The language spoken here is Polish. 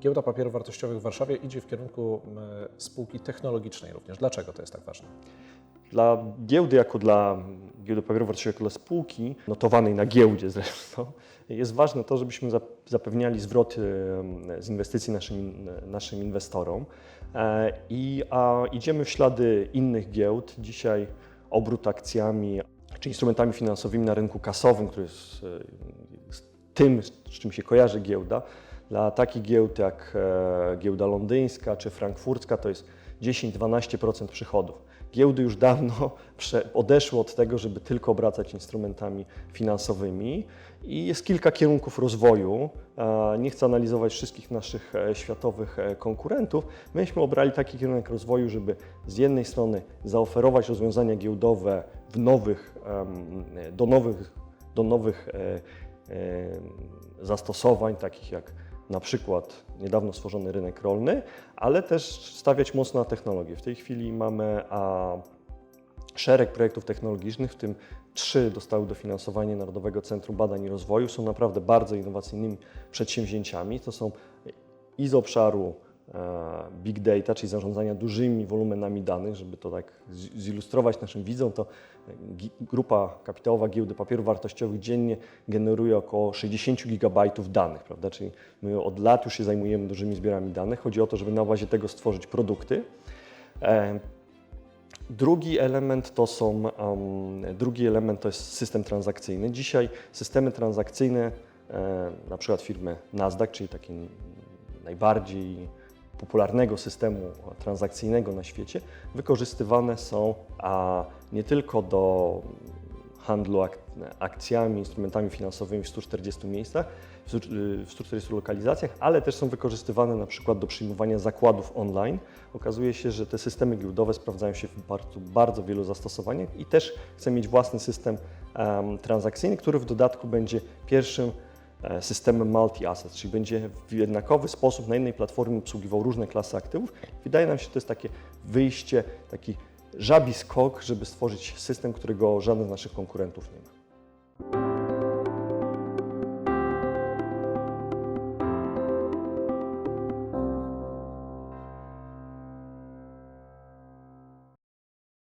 Giełda Papierów Wartościowych w Warszawie idzie w kierunku spółki technologicznej również. Dlaczego to jest tak ważne? Dla giełdy, jako dla giełdy papierów wartościowych, jako dla spółki notowanej na giełdzie zresztą, jest ważne to, żebyśmy zap- zapewniali zwroty em, z inwestycji naszym, naszym inwestorom. E, I a, idziemy w ślady innych giełd. Dzisiaj obrót akcjami czy instrumentami finansowymi na rynku kasowym, który jest, e, jest tym, z czym się kojarzy giełda, dla takich giełd jak e, giełda londyńska czy frankfurcka to jest 10-12% przychodów. Giełdy już dawno odeszły od tego, żeby tylko obracać instrumentami finansowymi i jest kilka kierunków rozwoju. E, Nie chcę analizować wszystkich naszych e, światowych konkurentów. Myśmy obrali taki kierunek rozwoju, żeby z jednej strony zaoferować rozwiązania giełdowe w nowych, do nowych, do nowych zastosowań, takich jak na przykład niedawno stworzony rynek rolny, ale też stawiać mocno na technologię. W tej chwili mamy a, szereg projektów technologicznych, w tym trzy dostały dofinansowanie Narodowego Centrum Badań i Rozwoju. Są naprawdę bardzo innowacyjnymi przedsięwzięciami. To są i z obszaru big data, czyli zarządzania dużymi wolumenami danych, żeby to tak zilustrować naszym widzom, to grupa kapitałowa giełdy papierów wartościowych dziennie generuje około 60 gigabajtów danych, prawda? Czyli my od lat już się zajmujemy dużymi zbiorami danych. Chodzi o to, żeby na bazie tego stworzyć produkty. E, Drugi element to są, drugi element to jest system transakcyjny. Dzisiaj systemy transakcyjne, e, na przykład firmy Nasdaq, czyli takiej najbardziej popularnego systemu transakcyjnego na świecie, wykorzystywane są a, nie tylko do handlu ak akcjami, instrumentami finansowymi w 140 miejscach, w stu- w 140 lokalizacjach, ale też są wykorzystywane na przykład do przyjmowania zakładów online. Okazuje się, że te systemy giełdowe sprawdzają się w bardzo, bardzo wielu zastosowaniach i też chcę mieć własny system em, transakcyjny, który w dodatku będzie pierwszym systemem multi-asset, czyli będzie w jednakowy sposób na jednej platformie obsługiwał różne klasy aktywów. Wydaje nam się, że to jest takie wyjście, taki żabi skok, żeby stworzyć system, którego żaden z naszych konkurentów nie ma.